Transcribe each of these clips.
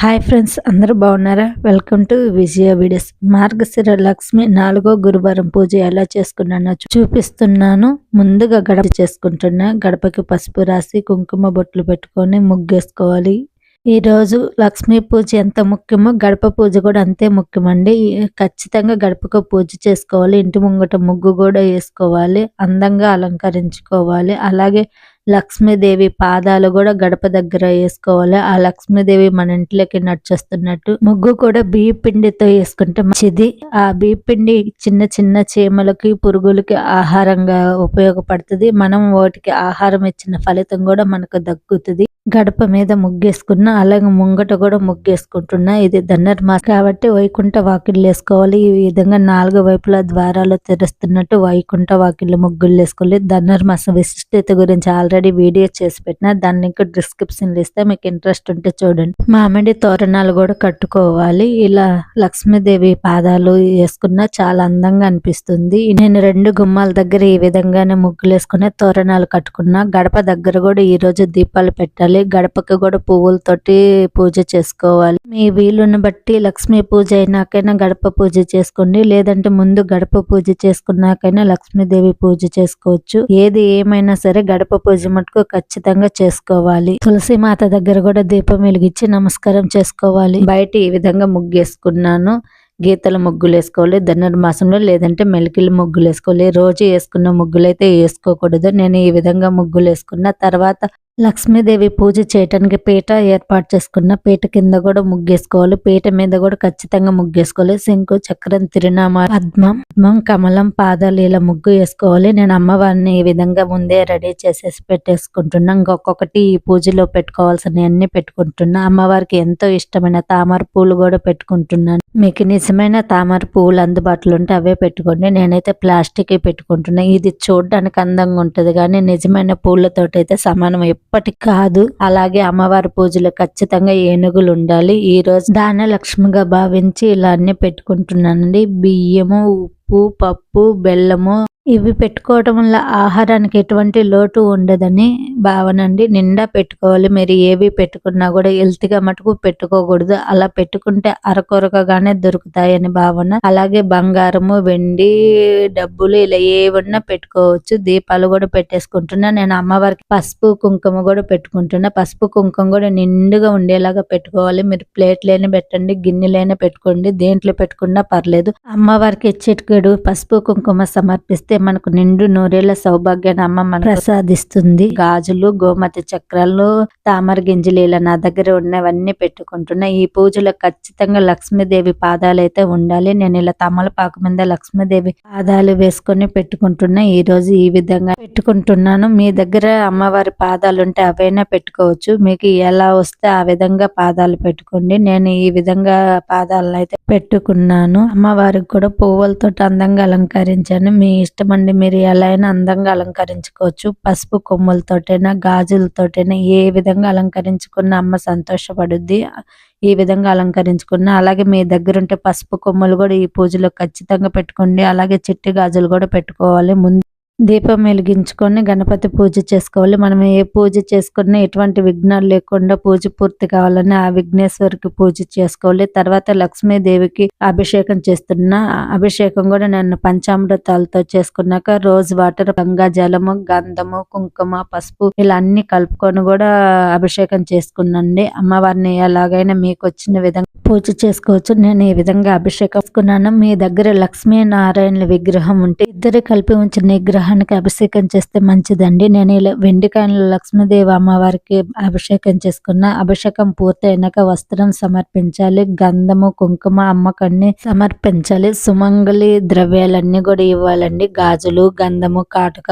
Hi friends అందరూ బాగున్నారా? Welcome to Vijaya videos. Margashira Lakshmi నాలుగో గురువారం పూజ ఎలా చేసుకున్నానో చూపిస్తున్నాను. ముందుగా గడప చేసుకుంటున్నా. గడపకి పసుపు రాసి కుంకుమ బొట్లు పెట్టుకొని ముగ్గేసుకోవాలి. ఈరోజు లక్ష్మీ పూజ ఎంత ముఖ్యమో గడప పూజ కూడా అంతే ముఖ్యమండి. ఖచ్చితంగా గడపకు పూజ చేసుకోవాలి. ఇంటి ముంగట ముగ్గు కూడా వేసుకోవాలి. అందంగా అలంకరించుకోవాలి. అలాగే లక్ష్మీదేవి పాదాలు కూడా గడప దగ్గర వేసుకోవాలి. ఆ లక్ష్మీదేవి మన ఇంట్లోకి నడిచేస్తున్నట్టు ముగ్గు కూడా బియ్య పిండితో వేసుకుంటే మంచిది. ఆ బియ్య పిండి చిన్న చిన్న చీమలకి పురుగులకి ఆహారంగా ఉపయోగపడుతుంది. మనం వాటికి ఆహారం ఇచ్చిన ఫలితం కూడా మనకు దక్కుతుంది. గడప మీద ముగ్గేసుకున్నా అలాగే ముంగట కూడా ముగ్గేసుకుంటున్నా ఇది ధనుర్మాసం కాబట్టి వైకుంఠ వాకిళ్ళు వేసుకోవాలి. ఈ విధంగా నాలుగు వైపుల ద్వారాలు తెరుస్తున్నట్టు వైకుంఠ వాకిళ్ళు ముగ్గులు వేసుకోవాలి. ధనుర్మాసం విశిష్టత గురించి ఆల్రెడీ వీడియో చేసి పెట్టిన దాన్ని ఇంకా డిస్క్రిప్షన్ ఇస్తే మీకు ఇంట్రెస్ట్ ఉంటే చూడండి. మామిడి తోరణాలు కూడా కట్టుకోవాలి. ఇలా లక్ష్మీదేవి పాదాలు వేసుకున్నా చాలా అందంగా అనిపిస్తుంది. నేను రెండు గుమ్మాల దగ్గర ఈ విధంగానే ముగ్గులు వేసుకునే తోరణాలు కట్టుకున్నా. గడప దగ్గర కూడా ఈ రోజు దీపాలు పెట్టాలి. గడపకి కూడా పువ్వులతోటి పూజ చేసుకోవాలి. మీ వీలుని బట్టి లక్ష్మీ పూజ అయినాకైనా గడప పూజ చేసుకోండి. లేదంటే ముందు గడప పూజ చేసుకున్నాకైనా లక్ష్మీదేవి పూజ చేసుకోవచ్చు. ఏది ఏమైనా సరే గడప పూజ మటుకు ఖచ్చితంగా చేసుకోవాలి. తులసి మాత దగ్గర కూడా దీపం వెలిగించి నమస్కారం చేసుకోవాలి. బయట ఈ విధంగా ముగ్గేసుకున్నాను. గీతల ముగ్గులు వేసుకోవాలి ధనుర్మాసంలో లేదంటే మెలికిల ముగ్గులు వేసుకోవాలి రోజు వేసుకున్న ముగ్గులు అయితే వేసుకోకూడదు. నేను ఈ విధంగా ముగ్గులు వేసుకున్న తర్వాత లక్ష్మీదేవి పూజ చేయటానికి పీట ఏర్పాటు చేసుకున్న పీట కింద కూడా ముగ్గేసుకోవాలి. పీట మీద కూడా ఖచ్చితంగా ముగ్గేసుకోవాలి. శంకు చక్రం తిరునామా పద్మం పద్మం కమలం పాదాలు ఇలా ముగ్గు వేసుకోవాలి. నేను అమ్మవారిని ఈ విధంగా ముందే రెడీ చేసేసి పెట్టేసుకుంటున్నా. ఇంకొకటి ఈ పూజలో పెట్టుకోవాల్సిన అన్ని పెట్టుకుంటున్నా. అమ్మవారికి ఎంతో ఇష్టమైన తామర పూలు కూడా పెట్టుకుంటున్నాను మీకు నిజమైన తామర పువ్వులు అందుబాటులో ఉంటే అవే పెట్టుకోండి. నేనైతే ప్లాస్టిక్ పెట్టుకుంటున్నా. ఇది చూడడానికి అందంగా ఉంటది కానీ నిజమైన పూలతోటి అయితే సమానం ఇప్పటి కాదు. అలాగే అమ్మవారి పూజలు ఖచ్చితంగా ఏనుగులు ఉండాలి. ఈ రోజు దాన లక్ష్మిగా భావించి ఇలా అన్ని పెట్టుకుంటున్నానండి. బియ్యము ఉప్పు పప్పు బెల్లము ఇవి పెట్టుకోవటం వల్ల ఆహారానికి ఎటువంటి లోటు ఉండదని భావన అండి నిండా పెట్టుకోవాలి. మీరు ఏవి పెట్టుకున్నా కూడా హెల్త్గా మటుకు పెట్టుకోకూడదు. అలా పెట్టుకుంటే అరకొరకగానే దొరుకుతాయని భావన. అలాగే బంగారము వెండి డబ్బులు ఇలా ఏమన్నా పెట్టుకోవచ్చు. దీపాలు కూడా పెట్టేసుకుంటున్నా. నేను అమ్మవారికి పసుపు కుంకుమ కూడా పెట్టుకుంటున్నా. పసుపు కుంకుమ కూడా నిండుగా ఉండేలాగా పెట్టుకోవాలి. మీరు ప్లేట్లైనా పెట్టండి గిన్నెలైనా పెట్టుకోండి. దేంట్లో పెట్టుకున్నా పర్లేదు. అమ్మవారికి చిటికెడు పసుపు కుంకుమ సమర్పిస్తే మనకు నిండు నూరేళ్ళ సౌభాగ్యాన్ని అమ్మ మనకు ప్రసాదిస్తుంది. గాజులు గోమతి చక్రాలు తామర గింజలు ఇలా నా దగ్గర ఉన్నవన్నీ పెట్టుకుంటున్నా. ఈ పూజలో ఖచ్చితంగా లక్ష్మీదేవి పాదాలు అయితే ఉండాలి. నేను ఇలా తమలపాకు మీద లక్ష్మీదేవి పాదాలు వేసుకొని పెట్టుకుంటున్నా. ఈ రోజు ఈ విధంగా పెట్టుకుంటున్నాను. మీ దగ్గర అమ్మవారి పాదాలు ఉంటే అవైనా పెట్టుకోవచ్చు. మీకు ఎలా వస్తే ఆ విధంగా పాదాలు పెట్టుకోండి. నేను ఈ విధంగా పాదాలను అయితే పెట్టుకున్నాను. అమ్మవారికి కూడా పువ్వులతో అందంగా అలంకరించాను. మీ ఇష్టం అండి మీరు ఎలా అయినా అందంగా అలంకరించుకోవచ్చు. పసుపు కొమ్ములతోటైనా గాజులతోటైనా ఏ విధంగా అలంకరించుకున్న అమ్మ సంతోషపడుద్ది. ఈ విధంగా అలంకరించుకున్న అలాగే మీ దగ్గర ఉంటే పసుపు కొమ్ములు కూడా ఈ పూజలో ఖచ్చితంగా పెట్టుకోండి. అలాగే చిట్టి గాజులు కూడా పెట్టుకోవాలి. ముందు దీపం వెలిగించుకొని గణపతి పూజ చేసుకోవాలి. మనం ఏ పూజ చేసుకున్నా ఎటువంటి విఘ్నాలు లేకుండా పూజ పూర్తి కావాలని ఆ విఘ్నేశ్వరికి పూజ చేసుకోవాలి. తర్వాత లక్ష్మీదేవికి అభిషేకం చేస్తున్నా అభిషేకం కూడా నన్ను పంచామృతాలతో చేసుకున్నాక రోజ్ వాటర్ గంగా జలము గంధము కుంకుమ పసుపు ఇలా అన్ని కలుపుకొని కూడా అభిషేకం చేసుకున్నాండి. అమ్మవారిని ఎలాగైనా మీకు వచ్చిన విధంగా పూజ చేసుకోవచ్చు. నేను ఈ విధంగా అభిషేకం చేసుకున్నాను. మీ దగ్గర లక్ష్మీ నారాయణ విగ్రహం ఉంటే ఇద్దరు కలిపి ఉంచిన విగ్రహానికి అభిషేకం చేస్తే మంచిదండి. నేను ఇలా వెండికాయల లక్ష్మీదేవి అమ్మవారికి అభిషేకం చేసుకున్న. అభిషేకం పూర్తయినాక వస్త్రం సమర్పించాలి. గంధము కుంకుమ అమ్మకాన్ని సమర్పించాలి. సుమంగళి ద్రవ్యాలన్నీ కూడా ఇవ్వాలండి. గాజులు గంధము కాటుక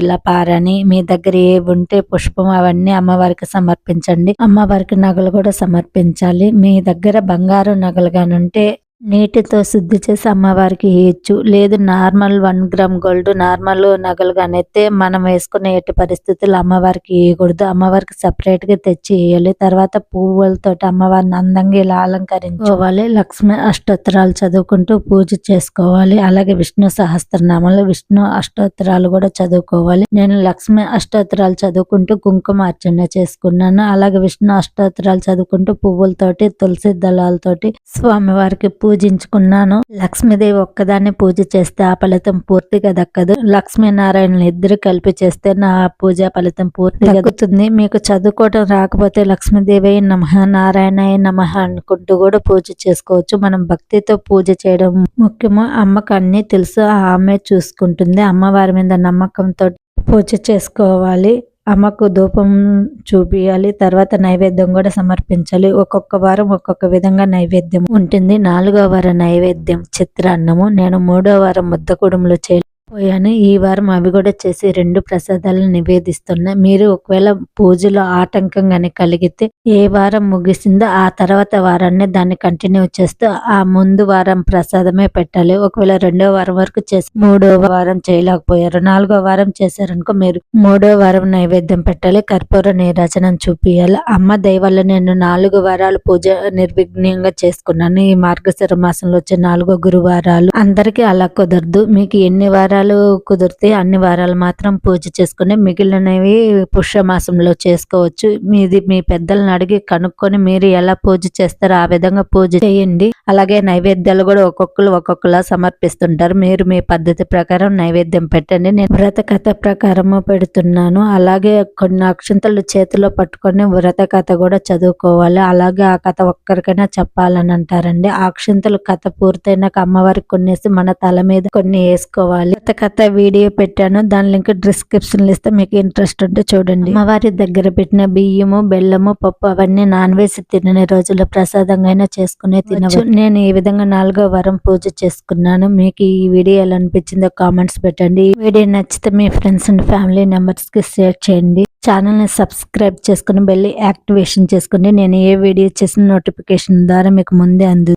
ఇలా పారని మీ దగ్గర ఏవి ఉంటే పుష్పం అవన్నీ అమ్మవారికి సమర్పించండి. అమ్మవారికి నగలు కూడా సమర్పించాలి. మీ దగ్గర బంగారు నగలు కానుంటే నీటితో శుద్ధి చేసి అమ్మవారికి వేయచ్చు లేదు normal one gram gold normal నగలు అయితే మనం వేసుకునే ఎట్టి పరిస్థితుల్లో అమ్మవారికి వేయకూడదు అమ్మవారికి సపరేట్గా తెచ్చి వేయాలి తర్వాత పువ్వులతో అమ్మవారిని అందంగా ఇలా అలంకరించుకోవాలి. లక్ష్మి అష్టోత్తరాలు చదువుకుంటూ పూజ చేసుకోవాలి. అలాగే విష్ణు సహస్రనామాలు విష్ణు అష్టోత్తరాలు కూడా చదువుకోవాలి. నేను లక్ష్మి అష్టోత్తరాలు చదువుకుంటూ కుంకుమ అర్చన చేసుకున్నాను. అలాగే విష్ణు అష్టోత్తరాలు చదువుకుంటూ పువ్వులతోటి తులసి దళాలతోటి స్వామివారికి పూజించుకున్నాను. లక్ష్మీదేవి ఒక్కదాన్ని పూజ చేస్తే ఆ ఫలితం పూర్తిగా దక్కదు లక్ష్మీనారాయణ ఇద్దరు కలిపి చేస్తే నా పూజ ఫలితం పూర్తిగా దక్కుతుంది మీకు చదువుకోవడం రాకపోతే లక్ష్మీదేవి నమ నారాయణ నమ అనుకుంటూ కూడా పూజ చేసుకోవచ్చు. మనం భక్తితో పూజ చేయడం ముఖ్యము అమ్మకు అన్ని తెలుసు. ఆమె చూసుకుంటుంది. అమ్మవారి మీద నమ్మకంతో పూజ చేసుకోవాలి. అమ్మకు ధూపం చూపియాలి తర్వాత నైవేద్యం కూడా సమర్పించాలి. ఒక్కొక్క వారం ఒక్కొక్క విధంగా నైవేద్యం ఉంటుంది. నాలుగో వారం నైవేద్యం చిత్రాన్నము. నేను మూడో వారం ముద్ద కుడుములు చే పోయాను. ఈ వారం అవి కూడా చేసి రెండు ప్రసాదాలు నివేదిస్తున్నా. మీరు ఒకవేళ పూజలో ఆటంకం కానీ కలిగితే ఏ వారం ముగిసిందో ఆ తర్వాత వారాన్ని దాన్ని కంటిన్యూ చేస్తూ ఆ ముందు వారం ప్రసాదమే పెట్టాలి. ఒకవేళ రెండో వారం వరకు చేసి మూడో వారం చేయలేకపోయారు. నాలుగో వారం చేశారనుకో మీరు మూడో వారం నైవేద్యం పెట్టాలి. కర్పూర నీరాజనం చూపియాలి. అమ్మ దయవల్ల నేను నాలుగు వారాలు పూజ నిర్విఘ్నంగా చేసుకున్నాను. ఈ మార్గశిర మాసంలో వచ్చే నాలుగో గురువారాలు అందరికీ అలా కుదరదు. మీకు ఎన్ని వారాలు కుదిరితే అన్ని వారాలు మాత్రం పూజ చేసుకుని మిగిలినవి పుష్యమాసంలో చేసుకోవచ్చు. మీది మీ పెద్దలను అడిగి కనుక్కొని మీరు ఎలా పూజ చేస్తారో ఆ విధంగా పూజ చేయండి. అలాగే నైవేద్యాలు కూడా ఒక్కొక్కరు ఒక్కొక్కలా సమర్పిస్తుంటారు. మీరు మీ పద్ధతి ప్రకారం నైవేద్యం పెట్టండి. నేను వ్రత కథ ప్రకారము పెడుతున్నాను. అలాగే కొన్ని అక్షంతలు చేతిలో పట్టుకొని వ్రత కథ కూడా చదువుకోవాలి. అలాగే ఆ కథ ఒక్కరికైనా చెప్పాలని అంటారండి. ఆ అక్షంతలు కథ పూర్తయినాక అమ్మవారికి కొన్నేసి మన తల మీద కొన్ని వేసుకోవాలి. వ్రత కథ వీడియో పెట్టాను. దాని లింక్ డిస్క్రిప్షన్ ఇస్తే మీకు ఇంట్రెస్ట్ ఉంటే చూడండి. అమ్మవారి దగ్గర పెట్టిన బియ్యము బెల్లము పప్పు అవన్నీ నాన్ వేసి తినని రోజుల్లో ప్రసాదంగా అయినా చేసుకునే తినవచ్చు. నేను ఈ విధంగా నాలుగో వారం పూజ చేసుకున్నాను. మీకు ఈ వీడియో ఎలా అనిపించిందో కామెంట్స్ పెట్టండి. ఈ వీడియో నచ్చితే మీ ఫ్రెండ్స్ అండ్ ఫ్యామిలీ మెంబర్స్కి షేర్ చేయండి. ఛానల్ని సబ్స్క్రైబ్ చేసుకుని బెల్ యాక్టివేషన్ చేసుకుని నేను ఏ వీడియో చేసిన నోటిఫికేషన్ ద్వారా మీకు ముందే అందు